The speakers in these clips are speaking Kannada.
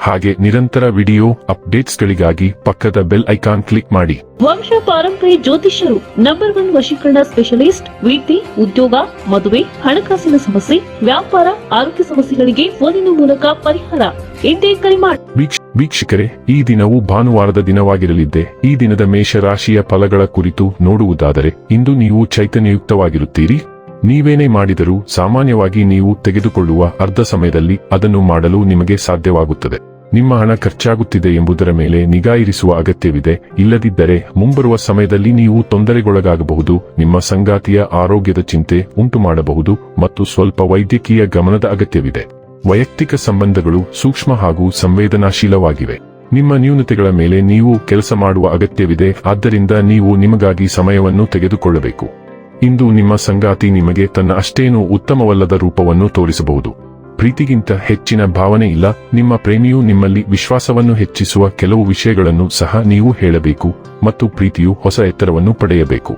ಹಾಗೆ ನಿರಂತರ ವಿಡಿಯೋ ಅಪ್ಡೇಟ್ಸ್ಗಳಿಗಾಗಿ ಪಕ್ಕದ ಬೆಲ್ ಐಕಾನ್ ಕ್ಲಿಕ್ ಮಾಡಿ. ವಂಶ ಪಾರಂಪರಿ ಜ್ಯೋತಿಷ್ಯರು ನಂಬರ್ ಒನ್ ವಶೀಕರಣ ಸ್ಪೆಷಲಿಸ್ಟ್ ವೃತ್ತಿ ಉದ್ಯೋಗ ಮದುವೆ ಹಣಕಾಸಿನ ಸಮಸ್ಯೆ ವ್ಯಾಪಾರ ಆರೋಗ್ಯ ಸಮಸ್ಯೆಗಳಿಗೆ ಫೋನಿನ ಮೂಲಕ ಪರಿಹಾರ. ಎಂದೇ ಕರೆ ಮಾಡಿ ವೀಕ್ಷ- ವೀಕ್ಷಕರೇ ಈ ದಿನವು ಭಾನುವಾರದ ದಿನವಾಗಿರಲಿದ್ದೆ. ಈ ದಿನದ ಮೇಷರಾಶಿಯ ಫಲಗಳ ಕುರಿತು ನೋಡುವುದಾದರೆ ಇಂದು ನೀವು ಚೈತನ್ಯಯುಕ್ತವಾಗಿರುತ್ತೀರಿ. ನೀವೇನೇ ಮಾಡಿದರೂ ಸಾಮಾನ್ಯವಾಗಿ ನೀವು ತೆಗೆದುಕೊಳ್ಳುವ ಅರ್ಧ ಸಮಯದಲ್ಲಿ ಅದನ್ನು ಮಾಡಲು ನಿಮಗೆ ಸಾಧ್ಯವಾಗುತ್ತದೆ. ನಿಮ್ಮ ಹಣ ಖರ್ಚಾಗುತ್ತಿದೆ ಎಂಬುದರ ಮೇಲೆ ನಿಗಾ ಇರಿಸುವ ಅಗತ್ಯವಿದೆ. ಇಲ್ಲದಿದ್ದರೆ ಮುಂಬರುವ ಸಮಯದಲ್ಲಿ ನೀವು ತೊಂದರೆಗೊಳಗಾಗಬಹುದು, ನಿಮ್ಮ ಸಂಗಾತಿಯ ಆರೋಗ್ಯದ ಚಿಂತೆ ಉಂಟು ಮಾಡಬಹುದು ಮತ್ತು ಸ್ವಲ್ಪ ವೈದ್ಯಕೀಯ ಗಮನದ ಅಗತ್ಯವಿದೆ. ವೈಯಕ್ತಿಕ ಸಂಬಂಧಗಳು ಸೂಕ್ಷ್ಮ ಹಾಗೂ ಸಂವೇದನಾಶೀಲವಾಗಿವೆ. ನಿಮ್ಮ ನ್ಯೂನತೆಗಳ ಮೇಲೆ ನೀವು ಕೆಲಸ ಮಾಡುವ ಅಗತ್ಯವಿದೆ, ಆದ್ದರಿಂದ ನೀವು ನಿಮಗಾಗಿ ಸಮಯವನ್ನು ತೆಗೆದುಕೊಳ್ಳಬೇಕು. ಇಂದು ನಿಮ್ಮ ಸಂಗಾತಿ ನಿಮಗೆ ತನ್ನ ಅಷ್ಟೇನೂ ಉತ್ತಮವಲ್ಲದ ರೂಪವನ್ನು ತೋರಿಸಬಹುದು. ಪ್ರೀತಿಗಿಂತ ಹೆಚ್ಚಿನ ಭಾವನೆ ಇಲ್ಲ, ನಿಮ್ಮ ಪ್ರೇಮಿಯು ನಿಮ್ಮಲ್ಲಿ ವಿಶ್ವಾಸವನ್ನು ಹೆಚ್ಚಿಸುವ ಕೆಲವು ವಿಷಯಗಳನ್ನು ಸಹ ನೀವು ಹೇಳಬೇಕು ಮತ್ತು ಪ್ರೀತಿಯು ಹೊಸ ಎತ್ತರವನ್ನು ಪಡೆಯಬೇಕು.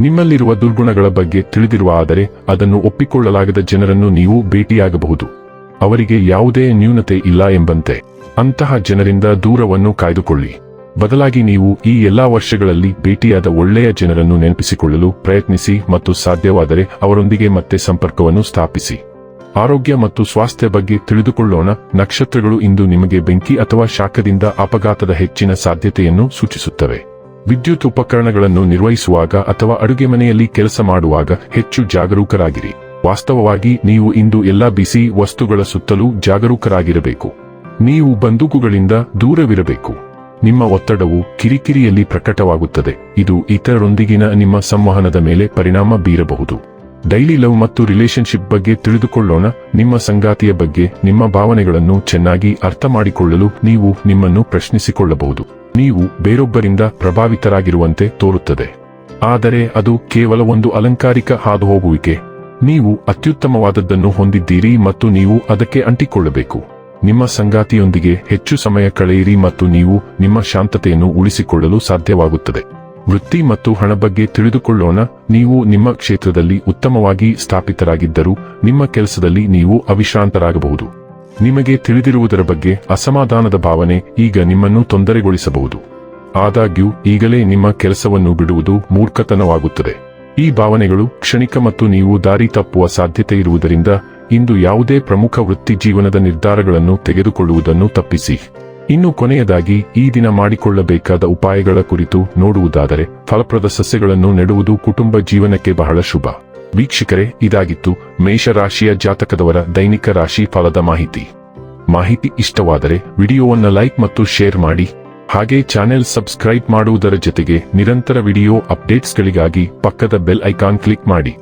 ನಿಮ್ಮಲ್ಲಿರುವ ದುರ್ಗುಣಗಳ ಬಗ್ಗೆ ತಿಳಿದಿರುವ ಆದರೆ ಅದನ್ನು ಒಪ್ಪಿಕೊಳ್ಳಲಾಗದ ಜನರನ್ನು ನೀವು ಭೇಟಿಯಾಗಬಹುದು. ಅವರಿಗೆ ಯಾವುದೇ ನ್ಯೂನತೆ ಇಲ್ಲ ಎಂಬಂತೆ. ಅಂತಹ ಜನರಿಂದ ದೂರವನ್ನು ಕಾಯ್ದುಕೊಳ್ಳಿ. ಬದಲಾಗಿ ನೀವು ಈ ಎಲ್ಲಾ ವರ್ಷಗಳಲ್ಲಿ ಭೇಟಿಯಾದ ಒಳ್ಳೆಯ ಜನರನ್ನು ನೆನಪಿಸಿಕೊಳ್ಳಲು ಪ್ರಯತ್ನಿಸಿ ಮತ್ತು ಸಾಧ್ಯವಾದರೆ ಅವರೊಂದಿಗೆ ಮತ್ತೆ ಸಂಪರ್ಕವನ್ನು ಸ್ಥಾಪಿಸಿ. ಆರೋಗ್ಯ ಮತ್ತು ಸ್ವಾಸ್ಥ್ಯ ಬಗ್ಗೆ ತಿಳಿದುಕೊಳ್ಳೋಣ. ನಕ್ಷತ್ರಗಳು ಇಂದು ನಿಮಗೆ ಬೆಂಕಿ ಅಥವಾ ಶಾಖದಿಂದ ಅಪಘಾತದ ಹೆಚ್ಚಿನ ಸಾಧ್ಯತೆಯನ್ನು ಸೂಚಿಸುತ್ತವೆ. ವಿದ್ಯುತ್ ಉಪಕರಣಗಳನ್ನು ನಿರ್ವಹಿಸುವಾಗ ಅಥವಾ ಅಡುಗೆ ಮನೆಯಲ್ಲಿ ಕೆಲಸ ಮಾಡುವಾಗ ಹೆಚ್ಚು ಜಾಗರೂಕರಾಗಿರಿ. ವಾಸ್ತವವಾಗಿ ನೀವು ಇಂದು ಎಲ್ಲಾ ಬಿಸಿ ವಸ್ತುಗಳ ಸುತ್ತಲೂ ಜಾಗರೂಕರಾಗಿರಬೇಕು. ನೀವು ಬಂದೂಕುಗಳಿಂದ ದೂರವಿರಬೇಕು. ನಿಮ್ಮ ಒತ್ತಡವು ಕಿರಿಕಿರಿಯಲ್ಲಿ ಪ್ರಕಟವಾಗುತ್ತದೆ. ಇದು ಇತರರೊಂದಿಗಿನ ನಿಮ್ಮ ಸಂವಹನದ ಮೇಲೆ ಪರಿಣಾಮ ಬೀರಬಹುದು. ಡೈಲಿ ಲವ್ ಮತ್ತು ರಿಲೇಶನ್ಶಿಪ್ ಬಗ್ಗೆ ತಿಳಿದುಕೊಳ್ಳೋಣ. ನಿಮ್ಮ ಸಂಗಾತಿಯ ಬಗ್ಗೆ, ನಿಮ್ಮ ಭಾವನೆಗಳನ್ನು ಚೆನ್ನಾಗಿ ಅರ್ಥ ಮಾಡಿಕೊಳ್ಳಲು ನೀವು ನಿಮ್ಮನ್ನು ಪ್ರಶ್ನಿಸಿಕೊಳ್ಳಬಹುದು. ನೀವು ಬೇರೊಬ್ಬರಿಂದ ಪ್ರಭಾವಿತರಾಗಿರುವಂತೆ ತೋರುತ್ತದೆ. ಆದರೆ ಅದು ಕೇವಲ ಒಂದು ಅಲಂಕಾರಿಕ ಹಾದುಹೋಗುವಿಕೆ. ನೀವು ಅತ್ಯುತ್ತಮವಾದದ್ದನ್ನು ಹೊಂದಿದ್ದೀರಿ ಮತ್ತು ನೀವು ಅದಕ್ಕೆ ಅಂಟಿಕೊಳ್ಳಬೇಕು. ನಿಮ್ಮ ಸಂಗಾತಿಯೊಂದಿಗೆ ಹೆಚ್ಚು ಸಮಯ ಕಳೆಯಿರಿ ಮತ್ತು ನೀವು ನಿಮ್ಮ ಶಾಂತತೆಯನ್ನು ಉಳಿಸಿಕೊಳ್ಳಲು ಸಾಧ್ಯವಾಗುತ್ತದೆ. ವೃತ್ತಿ ಮತ್ತು ಹಣ ಬಗ್ಗೆ ತಿಳಿದುಕೊಳ್ಳೋಣ. ನೀವು ನಿಮ್ಮ ಕ್ಷೇತ್ರದಲ್ಲಿ ಉತ್ತಮವಾಗಿ ಸ್ಥಾಪಿತರಾಗಿದ್ದರೂ, ನಿಮ್ಮ ಕೆಲಸದಲ್ಲಿ ನೀವು ಅವಿಶ್ರಾಂತರಾಗಬಹುದು. ನಿಮಗೆ ತಿಳಿದಿರುವುದರ ಬಗ್ಗೆ ಅಸಮಾಧಾನದ ಭಾವನೆ ಈಗ ನಿಮ್ಮನ್ನು ತೊಂದರೆಗೊಳಿಸಬಹುದು. ಆದಾಗ್ಯೂ, ಈಗಲೇ ನಿಮ್ಮ ಕೆಲಸವನ್ನು ಬಿಡುವುದು ಮೂರ್ಖತನವಾಗುತ್ತದೆ. ಈ ಭಾವನೆಗಳು ಕ್ಷಣಿಕ ಮತ್ತು ನೀವು ದಾರಿ ತಪ್ಪುವ ಸಾಧ್ಯತೆ ಇರುವುದರಿಂದ ಇಂದು ಯಾವುದೇ ಪ್ರಮುಖ ವೃತ್ತಿ ಜೀವನದ ನಿರ್ಧಾರಗಳನ್ನು ತೆಗೆದುಕೊಳ್ಳುವುದನ್ನು ತಪ್ಪಿಸಿ. ಇನ್ನು ಕೊನೆಯದಾಗಿ, ಈ ದಿನ ಮಾಡಿಕೊಳ್ಳಬೇಕಾದ ಉಪಾಯಗಳ ಕುರಿತು ನೋಡುವುದಾದರೆ, ಫಲಪ್ರದ ಸಸ್ಯಗಳನ್ನು ನೆಡುವುದು ಕುಟುಂಬ ಜೀವನಕ್ಕೆ ಬಹಳ ಶುಭ. ವೀಕ್ಷಕರೇ, ಇದಾಗಿತ್ತು ಮೇಷರಾಶಿಯ ಜಾತಕದವರ ದೈನಿಕ ರಾಶಿ ಫಲದ ಮಾಹಿತಿ. ಮಾಹಿತಿ ಇಷ್ಟವಾದರೆ, ವಿಡಿಯೋವನ್ನು ಲೈಕ್ ಮತ್ತು ಶೇರ್ ಮಾಡಿ. ಹಾಗೆ ಚಾನೆಲ್ ಸಬ್ಸ್ಕ್ರೈಬ್ ಮಾಡುವುದರ ಜೊತೆಗೆ ನಿರಂತರ ವಿಡಿಯೋ ಅಪ್ಡೇಟ್ಸ್ಗಳಿಗಾಗಿ ಪಕ್ಕದ ಬೆಲ್ ಐಕಾನ್ ಕ್ಲಿಕ್ ಮಾಡಿ.